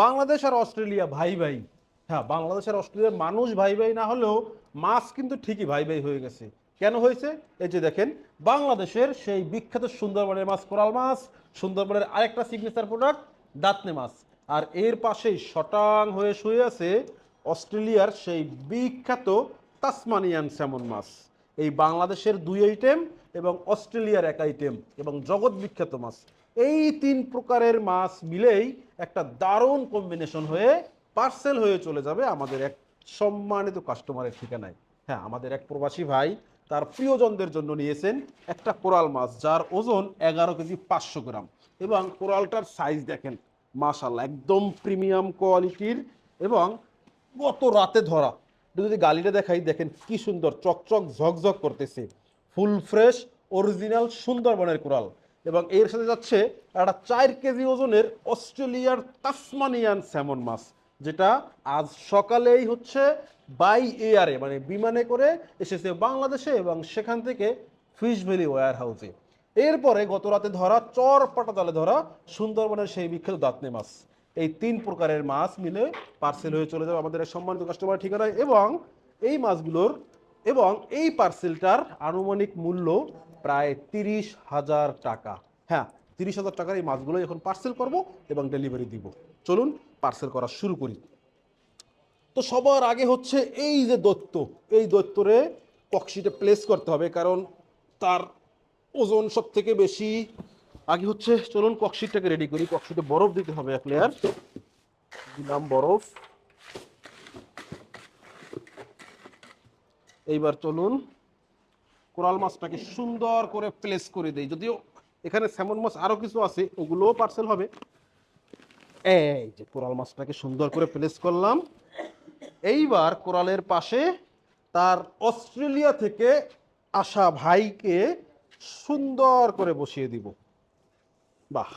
বাংলাদেশ আর Australia ভাই ভাই হ্যাঁ বাংলাদেশ আর অস্ট্রেলিয়ার মানুষ ভাই ভাই না হলেও মাছ কিন্তু ঠিকই ভাই ভাই হয়ে গেছে। কেন হয়েছে? এই যে দেখেন, বাংলাদেশের সেই বিখ্যাত সুন্দরবনের মাছ, কোরাল মাছ, সুন্দরবনের আরেকটা সিগনেচার প্রোডাক্ট দাঁতনে মাছ। আর এর পাশেই শটাং হয়ে শুয়ে আছে অস্ট্রেলিয়ার সেই বিখ্যাত তাসমানিয়ান স্যামন মাছ। এই বাংলাদেশের দুই আইটেম এবং অস্ট্রেলিয়ার এক আইটেম এবং জগৎ বিখ্যাত মাছ। এই তিন প্রকারের মাছ মিলেই একটা দারুণ কম্বিনেশন হয়ে পার্সেল হয়ে চলে যাবে আমাদের এক সম্মানিত কাস্টমারের ঠিকানায়। হ্যাঁ আমাদের এক প্রবাসী ভাই তার প্রিয়জনদের জন্য নিয়েছেন একটা কোরাল মাছ, যার ওজন এগারো কেজি পাঁচশো গ্রাম। এবং কোরালটার সাইজ দেখেন মাশাল্লাহ একদম প্রিমিয়াম কোয়ালিটির এবং কত রাতে ধরা। যদি গালিটা দেখাই, দেখেন কি সুন্দর, চকচক ঝকঝক করতেছে। ফুল ফ্রেশ অরিজিনাল সুন্দরবনের কোরাল। এবং এর সাথে যাচ্ছে একটা চার কেজি ওজনের অস্ট্রেলিয়ার তাসমানিয়ান স্যামন মাছ, যেটা আজ সকালেই হচ্ছে বাই এয়ারে মানে বিমানে করে এসেছে বাংলাদেশে এবং সেখান থেকে ফিশ ভ্যালি ওয়ার হাউসে এরপরে গত রাতে ধরা চর পাটা জালে ধরা সুন্দরবনের সেই বিখ্যাত দাঁতনে মাছ। এই তিন প্রকারের মাছ মিলে পার্সেল হয়ে চলে যাবে আমাদের সম্মানিত কাস্টমার ঠিকানায় এবং এই মাছগুলোর এবং এই পার্সেলটার আনুমানিক মূল্য প্রায় তিরিশ হাজার টাকা। হ্যাঁ তিরিশ হাজার টাকার এই মাছগুলো এখন পার্সেল করব এবং ডেলিভারি দিব। চলুন পার্সেল করা শুরু করি। তো সবার আগে হচ্ছে এই যে দৈত্য, এই দৈত্যরে কক্সিটে প্লেস করতে হবে কারণ তার ওজন সব থেকে বেশি। আগে হচ্ছে চলুন কক্সিটটাকে রেডি করি। কক্সিটে বরফ দিতে হবে এক লেয়ার দিলাম বরফ? এইবার চলুন। কোরাল মাছটাকে সুন্দর করে প্লেস করে দেই। যদিও এখানে স্যামন মাছ আরও কিছু আছে, ওগুলোও পার্সেল হবে। এই যে কোরাল মাছটাকে সুন্দর করে প্লেস করলাম। এইবার কোরালের পাশে তার অস্ট্রেলিয়া থেকে আসা ভাইকে সুন্দর করে বসিয়ে দিব। বাহ,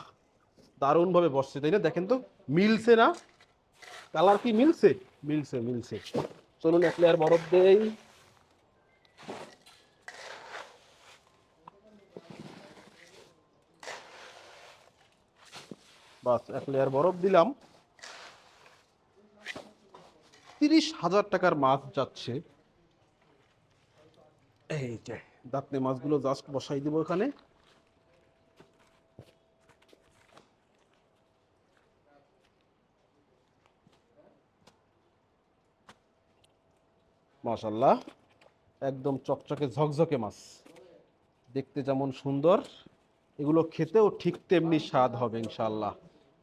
দারুণভাবে বসছে, তাই না? দেখেন তো, মিলছে না। কালার কি মিলছে? মিলছে মিলছে। চলুন এক লেয়ার বরফ দেই। বাস এক লেয়ার বরফ দিলাম। তিরিশ হাজার টাকার মাছ যাচ্ছে। এই যে। দাঁতনে মাছগুলো জাস্ট বসাই দিব এখানে। মাশাল্লাহ একদম চকচকে ঝকঝকে মাছ। দেখতে যেমন সুন্দর এগুলো খেতেও ঠিক তেমনি স্বাদ হবে ইনশাল্লাহ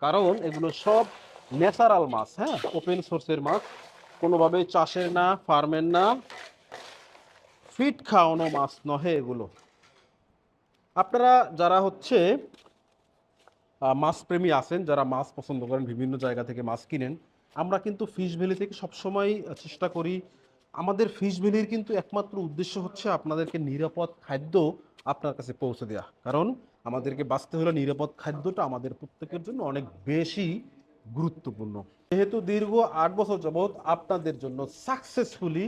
কারণ এগুলো সব ন্যাচারাল মাছ হ্যাঁ? ওপেন সোর্সের মাছ। কোনোভাবে চাষের না ফার্মের না ফিট খাওয়ানো মাছ নহে এগুলো। আপনারা যারা হচ্ছে আহ, মাছপ্রেমী আছেন যারা মাছ পছন্দ করেন বিভিন্ন জায়গা থেকে মাছ কিনেন আমরা কিন্তু ফিশ ভ্যালি থেকে সবসময় চেষ্টা করি। আমাদের ফিশ ভ্যালির কিন্তু একমাত্র উদ্দেশ্য হচ্ছে আপনাদেরকে নিরাপদ খাদ্য আপনার কাছে পৌঁছে দেওয়া কারণ আমাদেরকে বাঁচতে হলে নিরাপদ খাদ্যটা আমাদের প্রত্যেকের জন্য অনেক বেশি গুরুত্বপূর্ণ। যেহেতু দীর্ঘ আট বছর যাবৎ আপনাদের জন্য সাকসেসফুলি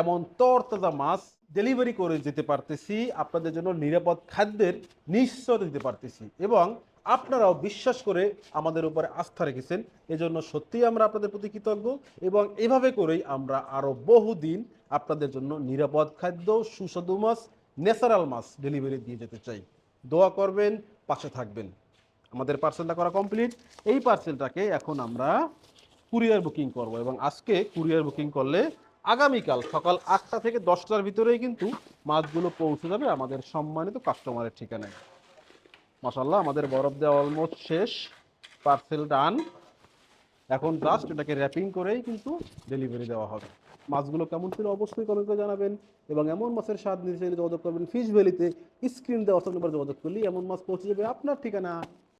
এমন তরতাজা মাছ ডেলিভারি করে যেতে পারতেছি, আপনাদের জন্য নিরাপদ খাদ্যের নিশ্চয়তা দিতে পারতেছি এবং আপনারাও বিশ্বাস করে আমাদের উপরে আস্থা রেখেছেন। এজন্য সত্যিই আমরা আপনাদের প্রতি কৃতজ্ঞ এবং এভাবে করেই আমরা আরও বহুদিন আপনাদের জন্য নিরাপদ খাদ্য, সুস্বাদু মাছ ন্যাচারাল মাছ ডেলিভারি দিয়ে যেতে চাই। দোয়া করবেন, পাশে থাকবেন। আমাদের পার্সেলটা করা কমপ্লিট এই পার্সেলটাকে এখন আমরা কুরিয়ার বুকিং করব এবং আজকে কুরিয়ার বুকিং করলে আগামীকাল সকাল আটটা থেকে দশটার ভিতরেই কিন্তু মাছগুলো পৌঁছে যাবে আমাদের সম্মানিত কাস্টমারের ঠিকানায়। মাসাল্লাহ আমাদের বরফ দেওয়া অলমোস্ট শেষ। পার্সেল ডান এখন জাস্ট এটাকে র্যাপিং করেই কিন্তু ডেলিভারি দেওয়া হবে। মাছগুলো কেমন ছিল অবশ্যই কমেন্টে জানাবেন। এবং এমন মাছের স্বাদ নিতে চাইলে যোগাযোগ করবেন। ফিশ ভ্যালিতে স্ক্রিন দেওয়া নাম্বার যোগাযোগ করলে এমন মাছ পৌঁছে যাবে আপনার ঠিকানা।